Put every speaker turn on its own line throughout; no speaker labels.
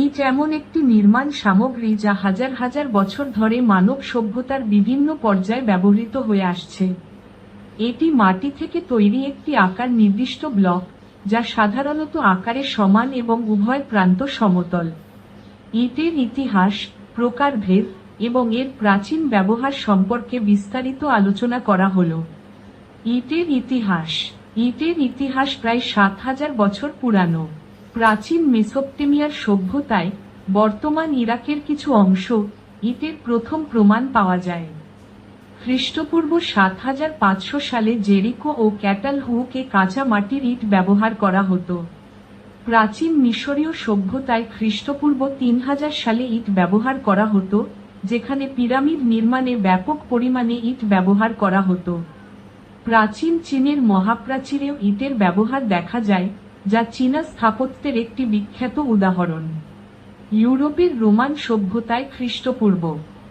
ইট এমন একটি নির্মাণ সামগ্রী যা হাজার হাজার বছর ধরে মানব সভ্যতার বিভিন্ন পর্যায়ে ব্যবহৃত হয়ে আসছে। এটি মাটি থেকে তৈরি একটি আকার নির্দিষ্ট ব্লক, যা সাধারণত আকারে সমান এবং উভয় প্রান্ত সমতল। ইটের ইতিহাস, প্রকারভেদ এবং এর প্রাচীন ব্যবহার সম্পর্কে বিস্তারিত আলোচনা করা হল। ইটের ইতিহাস ইটের ইতিহাস প্রায় সাত হাজার বছর পুরানো। প্রাচীন মেসোপটেমিয়ার সভ্যতায় বর্তমান ইরাকের কিছু অংশ ইটের প্রথম প্রমাণ পাওয়া যায়। খ্রিস্টপূর্ব সাত হাজার পাঁচশো সালে জেরিকো ও ক্যাটাল হুকে কাঁচা মাটির ইট ব্যবহার করা হতো। প্রাচীন মিশরীয় সভ্যতায় খ্রিস্টপূর্ব তিন হাজার সালে ইট ব্যবহার করা হতো, যেখানে পিরামিড নির্মাণে ব্যাপক পরিমাণে ইট ব্যবহার করা হতো। প্রাচীন চীনের মহাপ্রাচীরেও ইটের ব্যবহার দেখা যায় যা চীনা স্থাপত্যের একটি বিখ্যাত উদাহরণ। ইউরোপের রোমান সভ্যতায় খ্রিস্টপূর্ব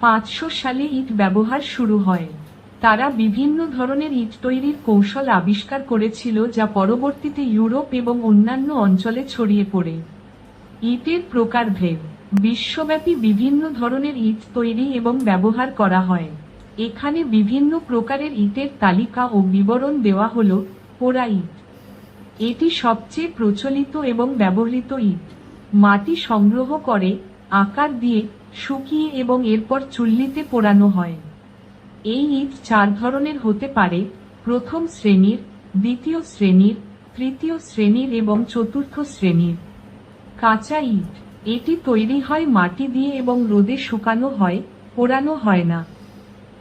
পাঁচশো সালে ইট ব্যবহার শুরু হয়। তারা বিভিন্ন ধরনের ইট তৈরির কৌশল আবিষ্কার করেছিল যা পরবর্তীতে ইউরোপ এবং অন্যান্য অঞ্চলে ছড়িয়ে পড়ে। ইটের প্রকারভেদ, বিশ্বব্যাপী বিভিন্ন ধরনের ইট তৈরি এবং ব্যবহার করা হয়। এখানে বিভিন্ন প্রকারের ইটের তালিকা ও বিবরণ দেওয়া হল পোড়া ইট। এটি সবচেয়ে প্রচলিত এবং ব্যবহৃত ইট। মাটি সংগ্রহ করে, আকার দিয়ে, শুকিয়ে এবং এরপর চুল্লিতে পোড়ানো হয়। এই ইট চার ধরনের হতে পারে, প্রথম শ্রেণির, দ্বিতীয় শ্রেণির, তৃতীয় শ্রেণির এবং চতুর্থ শ্রেণির। কাঁচা ইট, এটি তৈরি হয় মাটি দিয়ে এবং রোদে শুকানো হয়, পোড়ানো হয় না।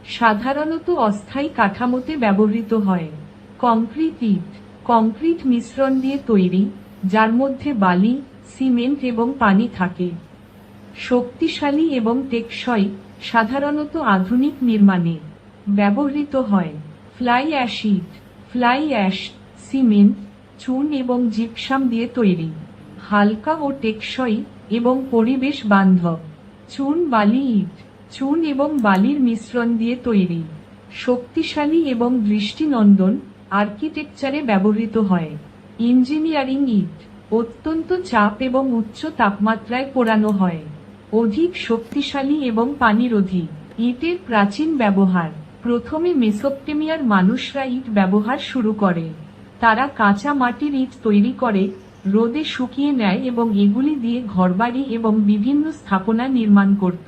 সাধারণত অস্থায়ী কাঠামোতে ব্যবহৃত হয়। কংক্রিট ইট কংক্রিট মিশ্রণ দিয়ে তৈরি, যার মধ্যে বালি, সিমেন্ট এবং পানি থাকে। শক্তিশালী এবং টেকসই, সাধারণত আধুনিক নির্মাণে ব্যবহৃত হয়। Fly acid, fly ash, cement, চুন এবং জিপসাম দিয়ে তৈরি। হালকা ও টেকসই এবং পরিবেশ বান্ধব। চুন, বালি, ইট, চুন এবং বালির মিশ্রণ দিয়ে তৈরি। শক্তিশালী এবং দৃষ্টিনন্দন আর্কিটেকচারে ব্যবহৃত হয়। ইঞ্জিনিয়ারিং ইট অত্যন্ত চাপ এবং উচ্চ তাপমাত্রায় পোড়ানো হয়। অধিক শক্তিশালী এবং পানিরোধী। ইটের প্রাচীন ব্যবহার। প্রথমে মেসোপটেমিয়ার মানুষরা ইট ব্যবহার শুরু করে। তারা কাঁচা মাটির ইট তৈরি করে, রোদে শুকিয়ে নেয় এবং এগুলি দিয়ে ঘরবাড়ি এবং বিভিন্ন স্থাপনা নির্মাণ করত।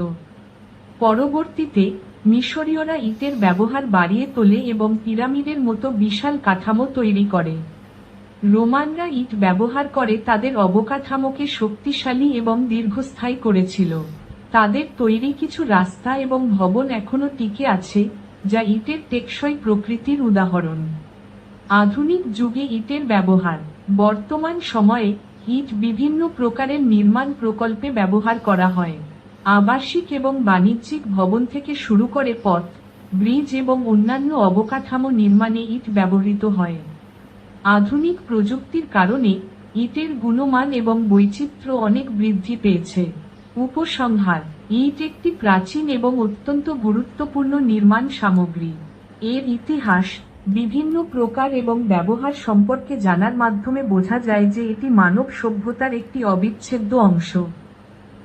পরবর্তীতে মিশরীয়রা ইটের ব্যবহার বাড়িয়ে তোলে এবং পিরামিডের মতো বিশাল কাঠামো তৈরি করে। রোমানরা ইট ব্যবহার করে তাদের অবকাঠামোকে শক্তিশালী এবং দীর্ঘস্থায়ী করেছিল। তাদের তৈরি কিছু রাস্তা এবং ভবন এখনও টিকে আছে, যা ইটের টেকসই প্রকৃতির উদাহরণ। আধুনিক যুগে ইটের ব্যবহার, বর্তমান সময়ে ইট বিভিন্ন প্রকারের নির্মাণ প্রকল্পে ব্যবহার করা হয়। আবাসিক এবং বাণিজ্যিক ভবন থেকে শুরু করে পথ, ব্রিজ এবং অন্যান্য অবকাঠামো নির্মাণে ইট ব্যবহৃত হয়। আধুনিক প্রযুক্তির কারণে ইটের গুণমান এবং বৈচিত্র্য অনেক বৃদ্ধি পেয়েছে। উপসংহার, ইট একটি প্রাচীন এবং অত্যন্ত গুরুত্বপূর্ণ নির্মাণ সামগ্রী। এর ইতিহাস বিভিন্ন প্রকার এবং ব্যবহার সম্পর্কে জানার মাধ্যমে বোঝা যায় যে এটি মানব সভ্যতার একটি অবিচ্ছেদ্য অংশ।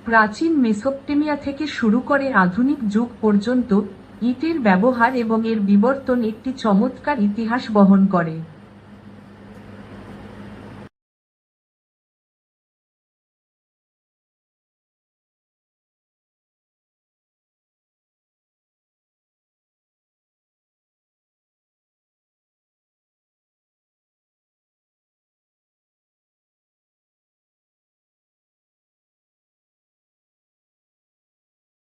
প্রাচীন মেসোপটেমিয়া থেকে শুরু করে আধুনিক যুগ পর্যন্ত ইটের ব্যবহার এবং এর বিবর্তন একটি চমৎকার ইতিহাস বহন করে।